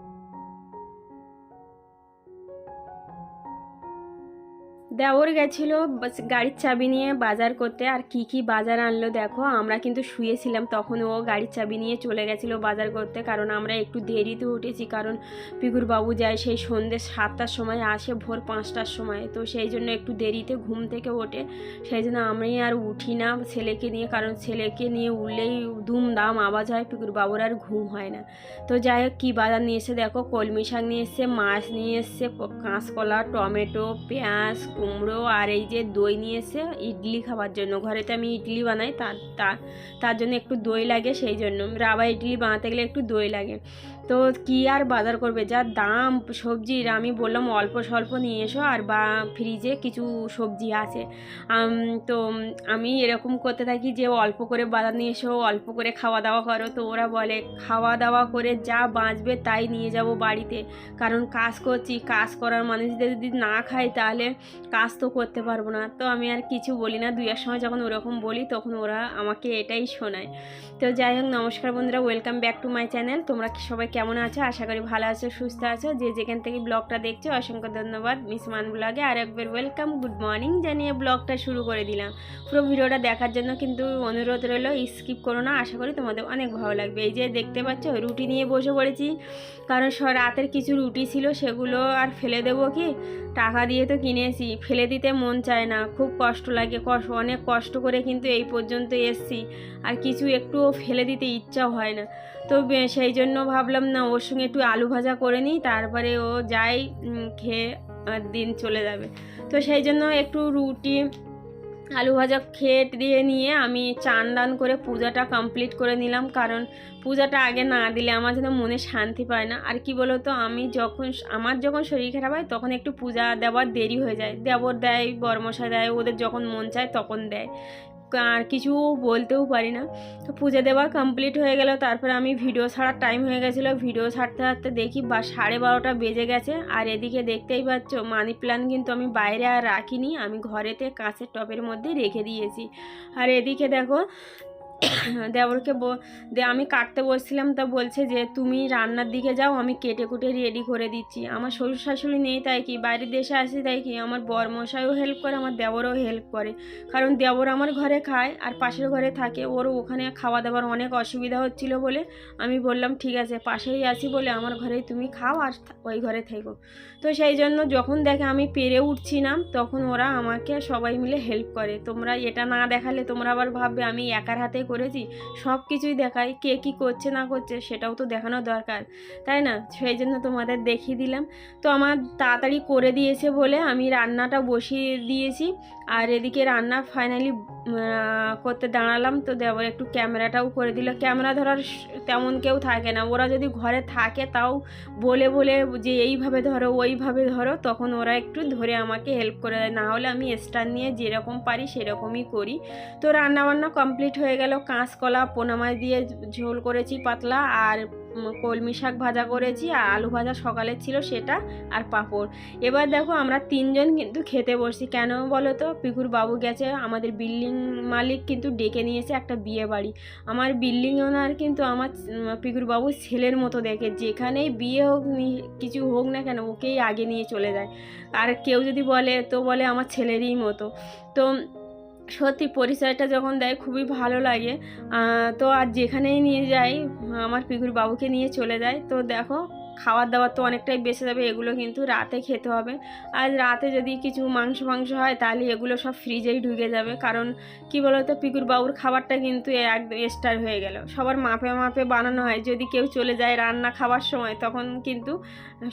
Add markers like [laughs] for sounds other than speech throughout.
Thank you. দেওর গেছিল গাড়ির চাবি নিয়ে বাজার করতে, আর কি কি বাজার আনলো দেখো, আমরা কিন্তু শুয়েছিলাম, তখন ও গাড়ির চাবি নিয়ে চলে গেছিল বাজার করতে, কারণ আমরা একটু দেরিতে উঠেছি, কারণ পিকুর বাবু যায় সেই সন্ধ্যে সাতটার সময় আসে, ভোর পাঁচটার সময়, তো সেই জন্য একটু দেরিতে ঘুম থেকে ওঠে, সেই জন্য আমি আর উঠি না ছেলেকে নিয়ে, কারণ ছেলেকে নিয়ে উঠলেই দুমদাম আওয়াজ হয় পিকুর বাবুর আর ঘুম হয় না। তো যাই হোক, কী বাজার নিয়ে এসে দেখো, কলমি শাক নিয়ে এসছে, মাছ নিয়ে এসছে, কাঁচকলা, টমেটো, পেঁয়াজ কুমড়ো আর এই যে দই নিয়ে এসে ইডলি খাওয়ার জন্য। ঘরেতে আমি ইডলি বানাই তার তার জন্য একটু দই লাগে সেই জন্য। রাবা ইডলি বানাতে গেলে একটু দই লাগে। তো কি আর বাজার করবে? যা দাম সবজির আমি বললাম অল্প স্বল্প নিয়ে এসো আর বা ফ্রিজে কিছু সবজি আছে। তো আমি এরকম করতে থাকি যে অল্প করে বাজার নিয়ে এসো, অল্প করে খাওয়া দাওয়া করো। তো ওরা বলে, খাওয়া দাওয়া করে যা বাঁচবে তাই নিয়ে যাব বাড়িতে। কারণ কাজ করছি, কাজ করার মানুষদের যদি না খাই তাহলে কাজ তো করতে পারব না। তো আমি আর কিছু বলি না। দুই এক সময় যখন ওরকম বলি, তখন ওরা আমাকে এটাই শোনায়। তো যাই হোক, নমস্কার বন্ধুরা welcome back to my channel তোমরা কি সবাই কেমন আছো? আশা করি ভালো আছো, সুস্থ আছো। যে যেখান থেকে ব্লগটা দেখছ, অসংখ্য ধন্যবাদ। মিস মান ব্লগে আর একবার ওয়েলকাম গুড মর্নিং জানিয়ে ব্লগটা শুরু করে দিলাম। পুরো ভিডিওটা দেখার জন্য কিন্তু অনুরোধ রইল স্কিপ করো না। আশা করি তোমাদের অনেক ভালো লাগবে। এই যে দেখতে পাচ্ছ, রুটি নিয়ে বসে পড়েছি। কারণ রাতের কিছু রুটি ছিল, সেগুলো আর ফেলে দেবো কি? টাকা দিয়ে তো কিনেছি। ফেলে দিতে মন চায় না। খুব কষ্ট লাগে কষ্ট অনেক কষ্ট করে কিন্তু এই পর্যন্ত এসছি। আর কিছু একটুও ফেলে দিতে ইচ্ছাও হয় না। তো সেই জন্য ভাবলাম, না, ওর সঙ্গে একটু আলু ভাজা করে নিই, তারপরে ও যাই খেয়ে দিন চলে যাবে। তো সেই জন্য একটু রুটি আলু ভাজা খেয়ে দিয়ে নিয়ে আমি চান দান করে পূজাটা কমপ্লিট করে নিলাম। কারণ পূজাটা আগে না দিলে আমার যেন মনে শান্তি পায় না। আর কি বলো তো আমি যখন আমার যখন শরীর খারাপ হয় তখন একটু পূজা দেওয়ার দেরি হয়ে যায়। দেবর দেয় বর্মশা দেয়, ওদের যখন মন চায় তখন দেয়। আর কিছু বলতেও পারি না। তো পূজা দেওয়া কমপ্লিট হয়ে গেল, তারপরে আমি ভিডিও ছাড়ার টাইম হয়ে গেছিল। ভিডিও ছাড়তে ছাড়তে দেখি বা সাড়ে বারোটা বেজে গেছে। আর এদিকে দেখতেই পাচ্ছ মানি প্ল্যান কিন্তু আমি বাইরে আর রাখিনি। আমি ঘরেতে কাঁচের টপের মধ্যে রেখে দিয়েছি। আর এদিকে দেখো দেবরকে ব- দে আমি কাটতে বসছিলাম, তা বলছে যে, তুমি রান্নার দিকে যাও, আমি কেটে কুটে রেডি করে দিচ্ছি। আমার শ্বশুর শাশুড়ি নেই, তাই কি? বাইরের দেশে আসি, তাই কি? আমার বরমশাইও হেল্প করে, আমার দেবরও হেল্প করে। কারণ দেবর আমার ঘরে খায়, আর পাশের ঘরে থাকে। ওর ওখানে খাওয়া দাওয়ার অনেক অসুবিধা হচ্ছিল বলে আমি বললাম, ঠিক আছে, পাশেই আছি বলে আমার ঘরেই তুমি খাও, আর ওই ঘরে থেকো। তো সেই জন্য যখন দেখে আমি পেরে উঠছি না তখন ওরা আমাকে সবাই মিলে হেল্প করে। তোমরা এটা না দেখালে তোমরা আবার ভাববে, আমি একার হাতে করেছি, সব কিছুই দেখাই, কে কী করছে না করছে সেটাও তো দেখানো দরকার, তাই না? সেই জন্য তোমাদের দেখিয়ে দিলাম। তো আমার তাড়াতাড়ি করে দিয়েছে বলে আমি রান্নাটা বসিয়ে দিয়েছি, আর এদিকে রান্না ফাইনালি করতে দাঁড়ালাম তো দেবর একটু ক্যামেরাটাও করে দিল। ক্যামেরা ধরার তেমন কেউ থাকে না। ওরা যদি ঘরে থাকে তাও বলে বলে যে এইভাবে ধরো, ওইভাবে ধরো, তখন ওরা একটু ধরে আমাকে হেল্প করে দেয়। না হলে আমি স্ট্যান্ড নিয়ে যেরকম পারি সেরকমই করি। তো রান্নাবান্না কমপ্লিট হয়ে গেল। কাঁচকলা, পোনা মাছ দিয়ে ঝোল করেছি পাতলা। আর কলমি শাক ভাজা করেছি আর আলু ভাজা সকালে ছিল সেটা আর পাঁপড়। এবার দেখো আমরা তিনজন কিন্তু খেতে বসছি। কেন বলো তো? পিকুর বাবু গেছে, আমাদের বিল্ডিং মালিক কিন্তু ডেকে নিয়েছে একটা বিয়ে বাড়ি। আমার বিল্ডিং ওনার কিন্তু আমার পিকুর বাবু ছেলের মতো দেখে। যেখানেই বিয়ে হোক কিছু হোক না কেন ওকেই আগে নিয়ে চলে যায়। আর কেউ যদি বলে, তো বলে আমার ছেলেরই মতো। তো সত্যি পরিচয়টা যখন দেয় খুবই ভালো লাগে। তো আর যেখানেই নিয়ে যাই, আমার পিকুর বাবুকে নিয়ে চলে যায়। তো দেখো খাবার দাবার তো অনেকটাই বেঁচে যাবে, এগুলো কিন্তু রাতে খেতে হবে। আর রাতে যদি কিছু মাংস মাংস হয়, তাহলে এগুলো সব ফ্রিজেই ঢুকে যাবে। কারণ কি বলতো পিকুর বাবুর খাবারটা কিন্তু একদম স্টার হয়ে গেল। সবার মাপে মাপে বানানো হয়। যদি কেউ চলে যায় রান্না খাবার সময়, তখন কিন্তু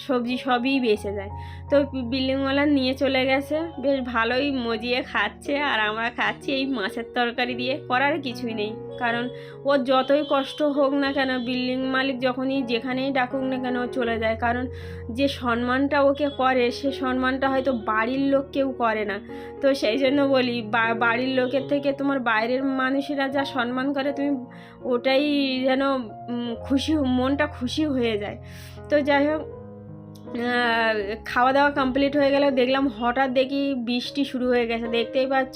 সবজি সবই বেঁচে যায়। তো বিল্ডিংওয়ালা নিয়ে চলে গেছে। বেশ ভালোই মজিয়ে খাচ্ছে। আর আমরা খাচ্ছি এই মাছের তরকারি দিয়ে। করার কিছুই নেই। কারণ ওর যতই কষ্ট হোক না কেন, বিল্ডিং মালিক যখনই যেখানেই ডাকুক না কেন ও চলে যায়। কারণ যে সম্মানটা ওকে করে, সে সম্মানটা হয়তো বাড়ির লোক কেউ করে না। তো সেই জন্য বলি বাড়ির লোকের থেকে তোমার বাইরের মানুষেরা যা সম্মান করে, তুমি ওটাই যেন খুশি, মনটা খুশি হয়ে যায়। তো যাই হোক খাওয়া দাওয়া কমপ্লিট হয়ে গেল দেখলাম হঠাৎ দেখি বৃষ্টি শুরু হয়ে গেছে। দেখতেই পাচ্ছ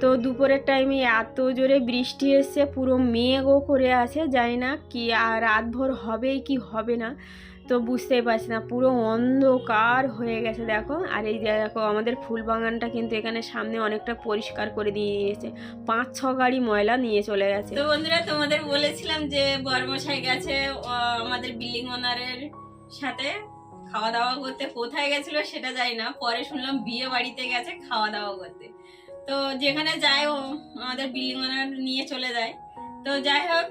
তো দুপুরের টাইমে এত জোরে বৃষ্টি এসছে, পুরো মেঘও করে আছে, জানি না কি আর রাতভর হবে কি হবে না। তো বুঝতেই পারছি না, পুরো অন্ধকার হয়ে গেছে, দেখো। আর এই দেখো, আমাদের ফুল বাগানটা কিন্তু এখানে সামনে অনেকটা পরিষ্কার করে দিয়ে দিয়েছে। পাঁচ ছ গাড়ি ময়লা নিয়ে চলে গেছে। তো বন্ধুরা, তোমাদের বলেছিলাম যে বর্মশাই গেছে আমাদের বিল্ডিং ওনারের সাথে খাওয়া দাওয়া করতে। কোথায় গেছিল সেটা জানি না, পরে শুনলাম বিয়ে বাড়িতে গেছে খাওয়া দাওয়া করতে। তো যেখানে যায় ও আমাদের বিল্ডিং ওনার নিয়ে চলে যায়। তো যাই হোক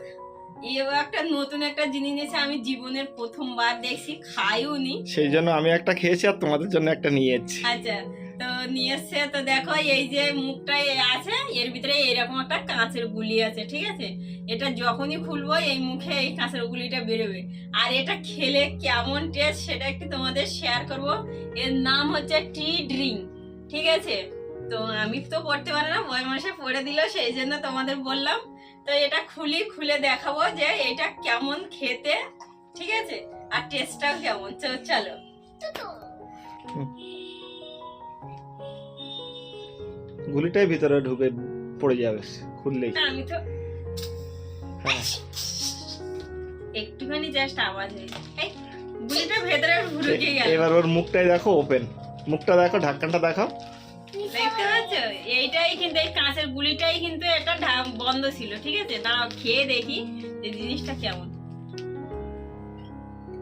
এও একটা নতুন একটা জিনিস নিয়েছে আমি জীবনের প্রথমবার দেখছি খাইও নি সেই জন্য আমি একটা খেয়েছি আর তোমাদের জন্য একটা নিয়ে এসেছি। আচ্ছা তো নিয়ে এসছে তো দেখো এই যে মুখটা এ আছে এর ভিতরে এরকম একটা কাঁচের গুলি আছে ঠিক আছে? এটা যখনই খুলবো এই মুখে এই কাঁচের গুলিটা বেরোবে। আর এটা খেলে কেমন টেস্ট সেটা একটু তোমাদের শেয়ার করব। এর নাম হচ্ছে টি ড্রিঙ্ক ঠিক আছে? তো আমি তো পড়তে পারি না বই মাসে পড়ে দিল সেই জন্য তোমাদের বললাম। তো এটা খুলি খুলে দেখাবো যে এটা কেমন খেতে ঠিক আছে? আর টেস্টটাও কেমন তো চলো। গুলিটাই ভিতরে ঢুকে পড়ে যাবে খুললেই। আমি তো হ্যাঁ। একটুখানি জাস্ট আওয়াজ হয়েছে গুলিটা ভেতরে ঢুকে গেল। এবার ওর মুখটাই দেখো ওপেন মুখটা দেখো ঢাকনাটা দেখো দেখতে পাচ্ছ? এইটাই কিন্তু এই কাঁচের গুলিটাই কিন্তু এটা বন্ধ ছিল ঠিক আছে? দাঁড়াও খেয়ে দেখি যে জিনিসটা কেমন।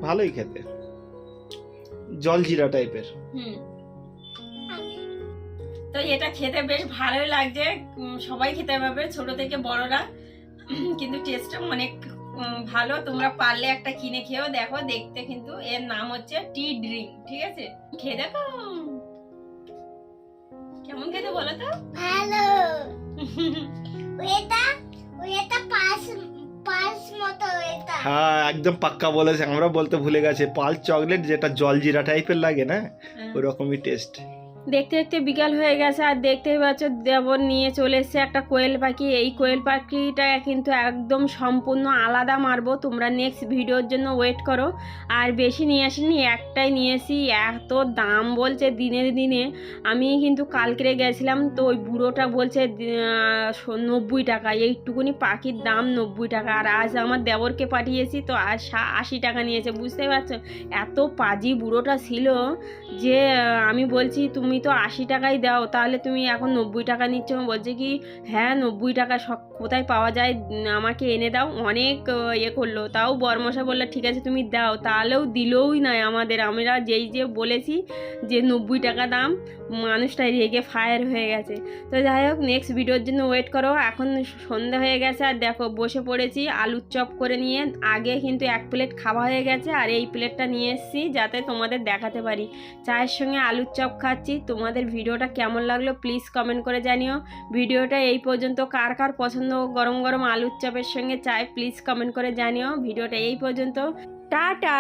ভালোই খেতে। জল জিরা টাইপের। হুম। তো এটা খেতে বেশ ভালোই লাগছে। সবাই খেতে পারবে ছোট থেকে বড়রা। কিন্তু টেস্টটা অনেক ভালো। তোমরা পারলে একটা কিনে খেয়েও দেখো। দেখতে কিন্তু এর নাম হচ্ছে টি ড্রিঙ্ক ঠিক আছে? খেয়ে দেখো। কেমন খেতে বলো তো? ভালো। [laughs] এটা এটা মতো এটা হ্যাঁ একদম পাক্কা বলেছে। আমরা বলতে ভুলে গেছে। পাল চকলেট যেটা জল জিরা টাইপের লাগে না হ্যাঁ। ওরকমই টেস্ট দেখতে দেখতে বিকাল হয়ে গেছে আর দেখতেই পাচ্ছ দেবর নিয়ে চলে এসেছে একটা কোয়েল পাখি। এই কোয়েল পাখিটা কিন্তু একদম সম্পূর্ণ আলাদা মারবো। তোমরা নেক্সট ভিডিওর জন্য ওয়েট করো। আর বেশি নিয়ে আসিনি, একটাই নিয়ে এসি এত দাম বলছে দিনে দিনে। আমি কিন্তু কালকে গেছিলাম, তো ওই বুড়োটা বলছে নব্বই টাকা। এইটুকুনি পাখির দাম নব্বই টাকা। আর আজ আমার দেবরকে পাঠিয়েছি, তো সা- আশি টাকা নিয়েছে। বুঝতে পারছ? এত পাজি বুড়োটা ছিল যে আমি বলছি, তুমি তো আশি টাকাই দাও, তাহলে তুমি এখন নব্বই টাকা নিচ্ছ। বলছে কি হ্যাঁ নব্বই টাকা সব কোথায় পাওয়া যায় আমাকে এনে দাও। অনেক ইয়ে করল। তাও বরমশা বলল, ঠিক আছে, তুমি দাও। তাহলেও দিলই না আমাদের। আমরা যেই যে বলেছি যে নব্বই টাকা দাম মানুষটা রেগে ফায়ার হয়ে গেছে। তো যাই হোক নেক্সট ভিডিওর জন্য ওয়েট করো। এখন সন্ধ্যা হয়ে গেছে। আর দেখো, বসে পড়েছি আলুর চপ করে নিয়ে। আগে কিন্তু এক প্লেট খাওয়া হয়ে গেছে। আর এই প্লেটটা নিয়ে এসেছি যাতে তোমাদের দেখাতে পারি। চায়ের সঙ্গে আলুর চপ খাচ্ছি। তোমাদের ভিডিওটা কেমন লাগল প্লিজ কমেন্ট করে জানিও। ভিডিওটা এই পর্যন্ত কার কার পছন্দ গরম গরম আলুর চপের সঙ্গে চায় প্লিজ কমেন্ট করে জানিও। ভিডিওটা এই পর্যন্ত। টাটা!